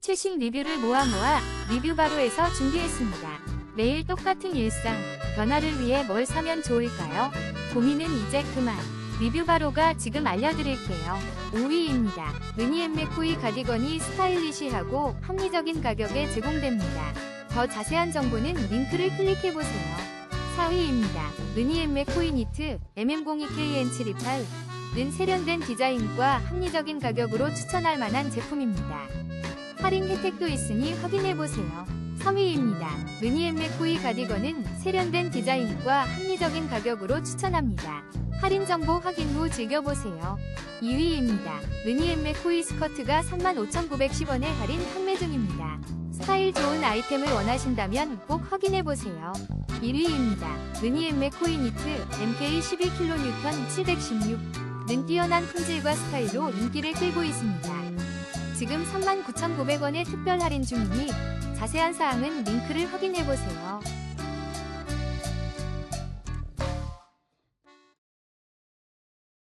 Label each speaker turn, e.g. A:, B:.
A: 최신 리뷰를 모아 모아 리뷰 바로에서 준비했습니다. 매일 똑같은 일상, 변화를 위해 뭘 사면 좋을까요? 고민은 이제 그만. 리뷰 바로가 지금 알려드릴게요. 5위입니다. 르니엠 맥코이 가디건이 스타일리시하고 합리적인 가격에 제공됩니다. 더 자세한 정보는 링크를 클릭해보세요. 4위입니다. 르니엠 맥코이 니트 MM02KN728 는 세련된 디자인과 합리적인 가격으로 추천할 만한 제품입니다. 할인 혜택도 있으니 확인해보세요. 3위입니다. 르니엠 맥코이 가디건은 세련된 디자인과 합리적인 가격으로 추천합니다. 할인 정보 확인 후 즐겨보세요. 2위입니다. 르니엠 맥코이 스커트가 35,910원에 할인 판매 중입니다. 스타일 좋은 아이템을 원하신다면 꼭 확인해보세요. 1위입니다. 르니엠 맥코이 니트 MK 11kN 716는 뛰어난 품질과 스타일로 인기를 끌고 있습니다. 지금 39,900원의 특별 할인 중이니 자세한 사항은 링크를 확인해보세요.